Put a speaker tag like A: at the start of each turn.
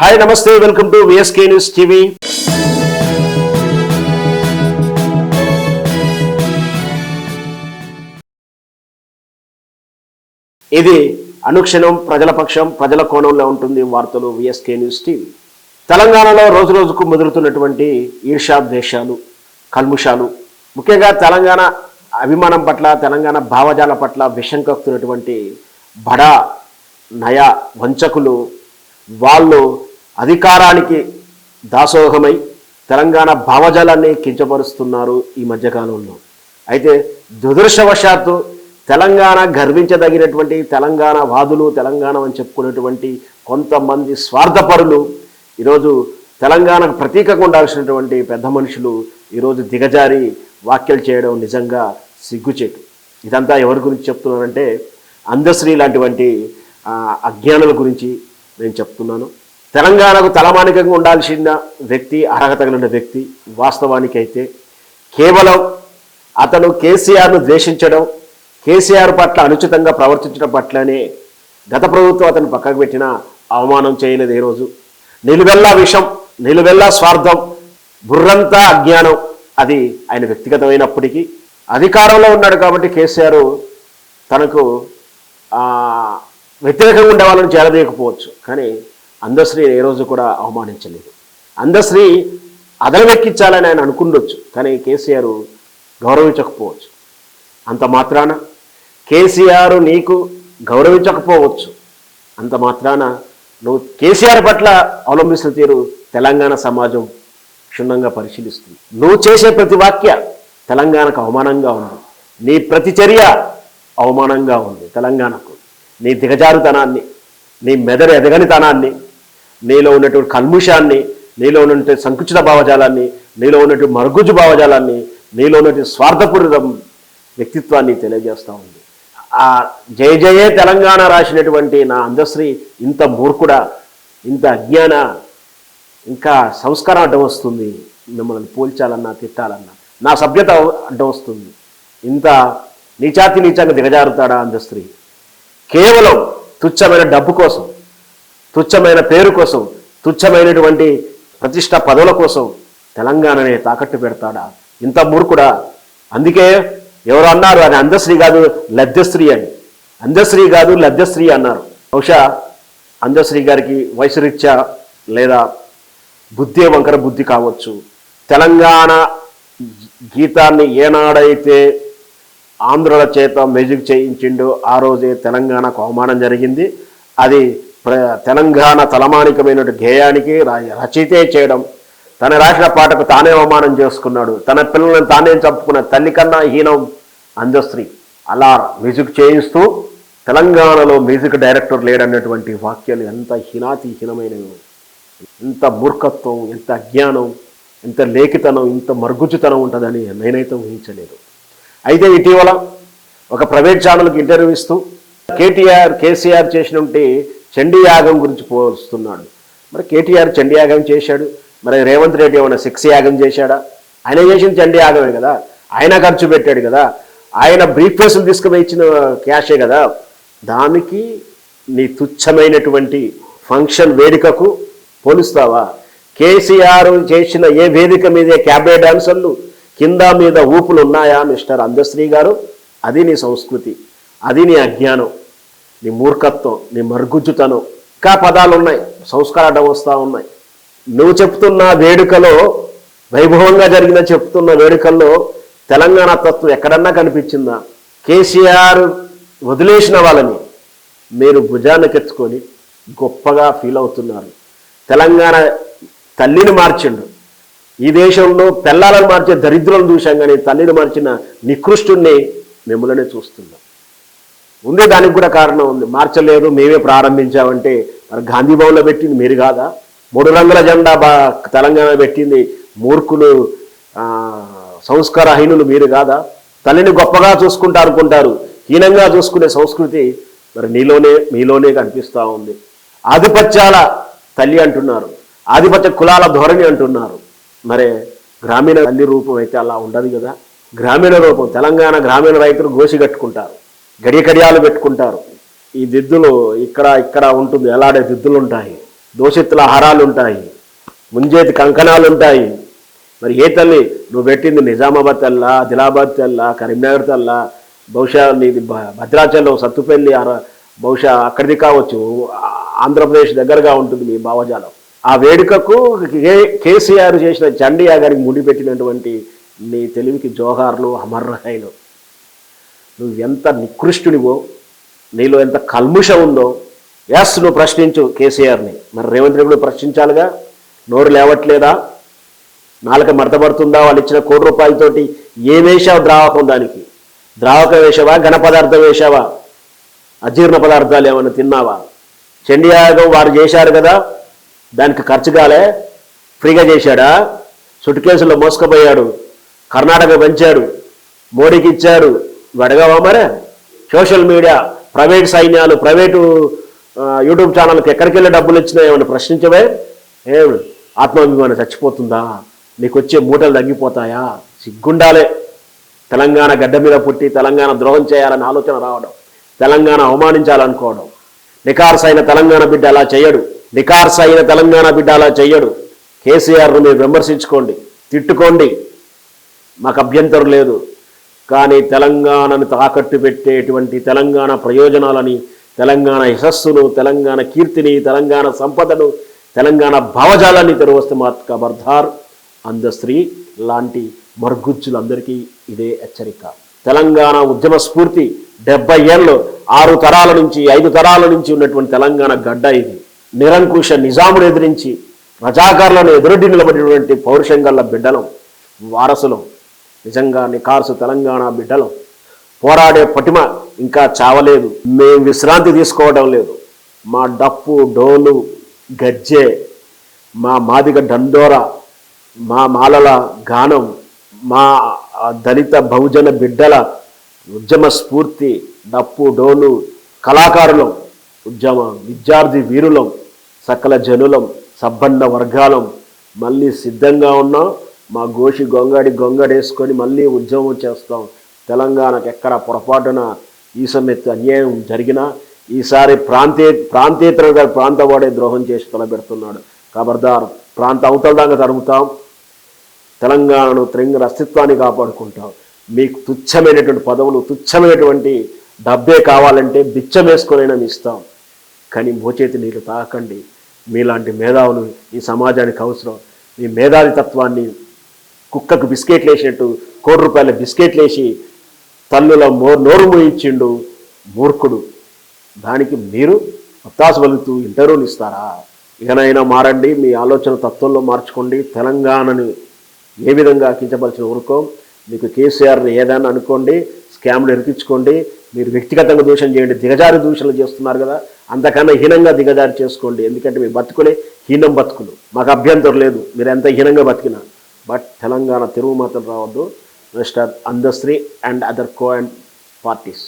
A: Hi namaste welcome to VSK news TV ఇది అనుక్షణం ప్రజల పక్షం ప్రజల కోణంలో ఉంటుంది వార్తలు విఎస్కే న్యూస్ టీవీ తెలంగాణలో రోజు రోజుకు ముదురుతున్నటువంటి ఈర్షాద్వేషాలు కల్ముషాలు. ముఖ్యంగా తెలంగాణ అభిమానం పట్ల తెలంగాణ భావజాల పట్ల విషం కక్కుతున్నటువంటి బడా నయ వంచకులు వాళ్ళు అధికారానికి దాసోహమై తెలంగాణ భావజాలాన్ని కించపరుస్తున్నారు ఈ మధ్యకాలంలో. అయితే దురదృష్టవశాత్తు తెలంగాణ గర్వించదగినటువంటి తెలంగాణ వాదులు తెలంగాణ అని చెప్పుకునేటువంటి కొంతమంది స్వార్థపరులు ఈరోజు తెలంగాణకు ప్రతీకగా ఉండాల్సినటువంటి పెద్ద మనుషులు ఈరోజు దిగజారి వ్యాఖ్యలు చేయడం నిజంగా సిగ్గుచేటు. ఇదంతా ఎవరి గురించి చెప్తున్నానంటే అందశ్రీ లాంటివంటి అజ్ఞానుల గురించి నేను చెప్తున్నాను. తెలంగాణకు తలమానికంగా ఉండాల్సిన వ్యక్తి అర్హత కలిగిన వ్యక్తి వాస్తవానికి అయితే కేవలం అతను కేసీఆర్ను ద్వేషించడం కేసీఆర్ పట్ల అనుచితంగా ప్రవర్తించడం పట్లనే గత ప్రభుత్వం అతను పక్కకు పెట్టిన అవమానం చేయలేదు ఈరోజు. రోజు నిలువెల్లా విషం నిలువెల్లా స్వార్థం బుర్రంతా అజ్ఞానం అది ఆయన వ్యక్తిగతమైనప్పటికీ అధికారంలో ఉన్నాడు కాబట్టి కేసీఆర్ తనకు వ్యతిరేకంగా ఉండే వాళ్ళని చేరదీయకపోవచ్చు. కానీ అందశ్రీ ఏ రోజు కూడా అవమానించలేదు. అందశ్రీ అదనమెక్కించాలని ఆయన అనుకుండొచ్చు కానీ కేసీఆర్ గౌరవించకపోవచ్చు. అంత మాత్రాన కేసీఆర్ నీకు గౌరవించకపోవచ్చు. అంత మాత్రాన నువ్వు కేసీఆర్ పట్ల అవలంబిస్తున్న తీరు తెలంగాణ సమాజం క్షుణ్ణంగా పరిశీలిస్తుంది. నువ్వు చేసే ప్రతి వాక్య తెలంగాణకు అవమానంగా ఉంది. నీ ప్రతి చర్య అవమానంగా ఉంది తెలంగాణకు. నీ దిగజారుతనాన్ని నీ మెదడు ఎదగనితనాన్ని నీలో ఉన్నటువంటి కల్ముషాన్ని నీలో ఉన్నటువంటి సంకుచిత భావజాలాన్ని నీలో ఉన్నటువంటి మరుగుజు భావజాలాన్ని నీలో ఉన్నటువంటి స్వార్థపూరితం వ్యక్తిత్వాన్ని తెలియజేస్తూ ఉంది. ఆ జయ జయే తెలంగాణ రాసినటువంటి నా అందశ్రీ ఇంత మూర్ఖుడా ఇంత అజ్ఞాన ఇంకా సంస్కారం అడ్డం వస్తుంది మిమ్మల్ని పోల్చాలన్నా తిట్టాలన్నా. నా సభ్యత అడ్డం వస్తుంది. ఇంత నీచాతి నీచంగా దిగజారుతాడా అందశ్రీ? కేవలం తుచ్చమైన డబ్బు కోసం. తుచ్చమైన పేరు కోసం తుచ్చమైనటువంటి ప్రతిష్ట పదవుల కోసం తెలంగాణనే తాకట్టు పెడతాడా? ఇంత మూర్ఖుడా? అందుకే ఎవరు అన్నారు అది అందశ్రీ కాదు లబ్ధశ్రీ అని. అందశ్రీ కాదు లబ్ధశ్రీ అన్నారు. బహుశా అందశ్రీ గారికి వయసు రీత్యా లేదా బుద్ధే వంకర బుద్ధి కావచ్చు. తెలంగాణ గీతాన్ని ఏనాడైతే ఆంధ్రుల చేత మ్యూజిక్ చేయించిండో ఆ రోజే తెలంగాణకు అవమానం జరిగింది. అది తెలంగాణ తలమానికమైన ధ్యేయానికి రచయితే చేయడం తన రాసిన పాటకు తానే అవమానం చేసుకున్నాడు తన పిల్లలను తానే చంపుకున్న తల్లి కన్నా హీనం అందశ్రీ అలా మ్యూజిక్ చేయిస్తూ తెలంగాణలో మ్యూజిక్ డైరెక్టర్ లేడన్నటువంటి వాక్యాలు ఎంత హీనాతి హీనమైనవి ఎంత మూర్ఖత్వం ఎంత అజ్ఞానం ఎంత లేఖితనం ఇంత మరుగుజుతనం ఉంటుందని నేనైతే ఊహించలేదు. అయితే ఇటీవల ఒక ప్రైవేట్ ఛానల్కి ఇంటర్వ్యూ ఇస్తూ కేటీఆర్ కేసీఆర్ చేసినట్టు చండీ యాగం గురించి పోస్తున్నాడు. మరి కేటీఆర్ చండీ యాగం చేశాడు. మరి రేవంత్ రెడ్డి ఏమైనా శిక్ష యాగం చేశాడా? ఆయన చేసిన చండీ యాగమే కదా. ఆయన ఖర్చు పెట్టాడు కదా. ఆయన బ్రీఫ్ కేసులు తీసుకుపోయి ఇచ్చిన క్యాషే కదా. దానికి నీ తుచ్చమైనటువంటి ఫంక్షన్ వేదికకు పోలుస్తావా? కేసీఆర్ చేసిన ఏ వేదిక మీదే క్యాబే డాన్సర్లు కింద మీద ఊపులు ఉన్నాయా మిస్టర్ అందశ్రీ గారు? అది నీ సంస్కృతి. అది నీ అజ్ఞానం. నీ మూర్ఖత్వం నీ మరుగుజ్జుతనం. ఇంకా పదాలు ఉన్నాయి సంస్కారం వస్తూ ఉన్నాయి. నువ్వు చెప్తున్న వేడుకలో వైభవంగా జరిగిన చెప్తున్న వేడుకల్లో తెలంగాణ తత్వం ఎక్కడన్నా కనిపించిందా? కేసీఆర్ వదిలేసిన వాళ్ళని మీరు భుజాన్నకెత్తుకొని గొప్పగా ఫీల్ అవుతున్నారు. తెలంగాణ తల్లిని మార్చిండు. ఈ దేశంలో పిల్లలను మార్చే దరిద్రులను చూశాం కానీ తల్లిని మార్చిన నికృష్టుణ్ణి మిమ్మల్ని చూస్తున్నాం. ఉంది దానికి కూడా కారణం ఉంది. మార్చలేదు మేమే ప్రారంభించామంటే మరి గాంధీ భవన్లో పెట్టింది మీరు కాదా? మూడు రంగుల జెండా బా తెలంగాణ పెట్టింది మూర్ఖులు సంస్కారహీనులు మీరు కాదా? తల్లిని గొప్పగా చూసుకుంటా అనుకుంటారు. హీనంగా చూసుకునే సంస్కృతి మరి నీలోనే మీలోనే కనిపిస్తూ ఉంది. ఆధిపత్యాల తల్లి అంటున్నారు. ఆధిపత్య కులాల ధోరణి అంటున్నారు. మరి గ్రామీణ తల్లి రూపం అయితే అలా ఉండదు కదా? గ్రామీణ రూపం తెలంగాణ గ్రామీణ రైతులు గోసి కట్టుకుంటారు. గడియ కడియాలు పెట్టుకుంటారు. ఈ దిద్దులు ఇక్కడ ఇక్కడ ఉంటుంది. ఎలాడే దిద్దులు ఉంటాయి దోషిత్తుల హారాలు ఉంటాయి ముంజేతి కంకణాలు ఉంటాయి మరి ఏ తల్లి నువ్వు పెట్టింది నిజామాబాద్ తెల్లా ఆదిలాబాద్ తెల్ల కరీంనగర్ తెల్లా? బహుశా నీది భద్రాచలం సత్తుపల్లి అర- బహుశా అక్కడిది కావచ్చు. ఆంధ్రప్రదేశ్ దగ్గరగా ఉంటుంది మీ భావజాలం. ఆ వేడుకకు కే కేసీఆర్ చేసిన చండీ గారికి ముడిపెట్టినటువంటి నీ తెలివికి జోహార్లు అమర్రాయలు. నువ్వు ఎంత నికృష్టునివో నీలో ఎంత కల్ముష ఉందో ఎస్ నువ్వు ప్రశ్నించు కేసీఆర్ని. మరి రేవంత్ రెడ్డి ప్రశ్నించాలిగా? నోరు లేవట్లేదా? నాలుక మడతబడుతుందా వాళ్ళు ఇచ్చిన కోటి రూపాయలతోటి ఏమేశావు ద్రావకం దానికి? ద్రావకం వేసావా ఘన పదార్థం వేసావా అజీర్ణ పదార్థాలు ఏమైనా తిన్నావా? చండీయాగం వారు చేశారు కదా? దానికి ఖర్చు కాలే? ఫ్రీగా చేశాడా? సుట్ కేసులో మోసుకుపోయాడు కర్ణాటక పెంచాడు మోడీకి ఇచ్చాడు. అడగావా మరే? సోషల్ మీడియా ప్రైవేట్ సైన్యాలు ప్రైవేటు యూట్యూబ్ ఛానల్కి ఎక్కడికి వెళ్ళి డబ్బులు ఇచ్చినా ప్రశ్నించవే? ఏం ఆత్మాభిమానం చచ్చిపోతుందా? నీకు వచ్చే మూటలు తగ్గిపోతాయా? సిగ్గుండాలే. తెలంగాణ గడ్డ మీద పుట్టి తెలంగాణ ద్రోహం చేయాలని ఆలోచన రావడం తెలంగాణ అవమానించాలనుకోవడం నికార్స్ అయిన తెలంగాణ బిడ్డ అలా చేయడు నికార్స్ అయిన తెలంగాణ బిడ్డ అలా చేయడు కేసీఆర్ను మీరు విమర్శించుకోండి తిట్టుకోండి. మాకు అభ్యంతరం లేదు. కానీ తెలంగాణను తాకట్టు పెట్టేటువంటి తెలంగాణ ప్రయోజనాలని తెలంగాణ యశస్సును తెలంగాణ కీర్తిని తెలంగాణ సంపదను తెలంగాణ భావజాలాన్ని తెరవస్తే మాత్ అంధ అందశ్రీ లాంటి మర్గుజ్జులందరికీ ఇదే హెచ్చరిక. తెలంగాణ ఉద్యమ స్ఫూర్తి డెబ్బై ఏళ్ళు ఆరు తరాల నుంచి ఐదు తరాల నుంచి ఉన్నటువంటి తెలంగాణ గడ్డ ఇది. నిరంకుశ నిజామును ఎదిరించి రజాకారులను ఎదురొడ్డి నిలబడినటువంటి పౌరుషం గల బిడ్డలం వారసులం. నిజంగా నికార్సు తెలంగాణ బిడ్డలం. పోరాడే పటిమ ఇంకా చావలేదు. మేము విశ్రాంతి తీసుకోవడం లేదు. మా డప్పు డోలు గజ్జె మా మాదిగ డండోర మా మాలల గానం మా దళిత బహుజన బిడ్డల ఉద్యమ స్ఫూర్తి డప్పు డోలు కళాకారులం ఉద్యమ విద్యార్థి వీరులం సకల జనులం సబ్బన్న వర్గాలం మళ్ళీ సిద్ధంగా ఉన్నాం మా గోషి గొంగడి గొంగడేసుకొని మళ్ళీ ఉద్యమం చేస్తాం. తెలంగాణకు ఎక్కడ పొరపాటున ఈసమెత్తు అన్యాయం జరిగినా ఈసారి ప్రాంతీ ప్రాంతేతర ప్రాంతవాడే ద్రోహం చేసి తలబెడుతున్నాడు కబర్దార్ ప్రాంత అవతల దాకా తరుగుతాం తెలంగాణను తెలంగాణ అస్తిత్వాన్ని కాపాడుకుంటాం. మీకు తుచ్చమైనటువంటి పదవులు తుచ్చమైనటువంటి డబ్బే కావాలంటే బిచ్చం వేసుకొనైనా ఇస్తాం. కానీ మోచేతి నీళ్ళు తాకండి. మీలాంటి మేధావులు ఈ సమాజానికి అవసరం. మీ మేధావితత్వాన్ని కుక్కకు బిస్కెట్లు వేసినట్టు కోటి రూపాయల బిస్కెట్లు వేసి తల్లుల మో నోరు మోయించిండు మూర్ఖుడు. దానికి మీరు ఒత్తాసు ఇంటర్వ్యూలు ఇస్తారా? ఇకనైనా మారండి మీ ఆలోచన తత్వంలో మార్చుకోండి. తెలంగాణని ఏ విధంగా కించపరిచిన ఊరుకో మీకు కేసీఆర్ని ఏదైనా అనుకోండి స్కామ్లు ఎరికించుకోండి మీరు వ్యక్తిగతంగా దూషణ చేయండి దిగజారి దూషణలు చేస్తున్నారు కదా అంతకన్నా హీనంగా దిగజారి చేసుకోండి. ఎందుకంటే మీ బతుకులే హీనం బతుకులు. మాకు అభ్యంతరం లేదు. మీరు ఎంత హీనంగా బతికినా. బట్ తెలంగాణ తెలుగు మాత్రం రావద్దు. Mister Andesri and other co and parties.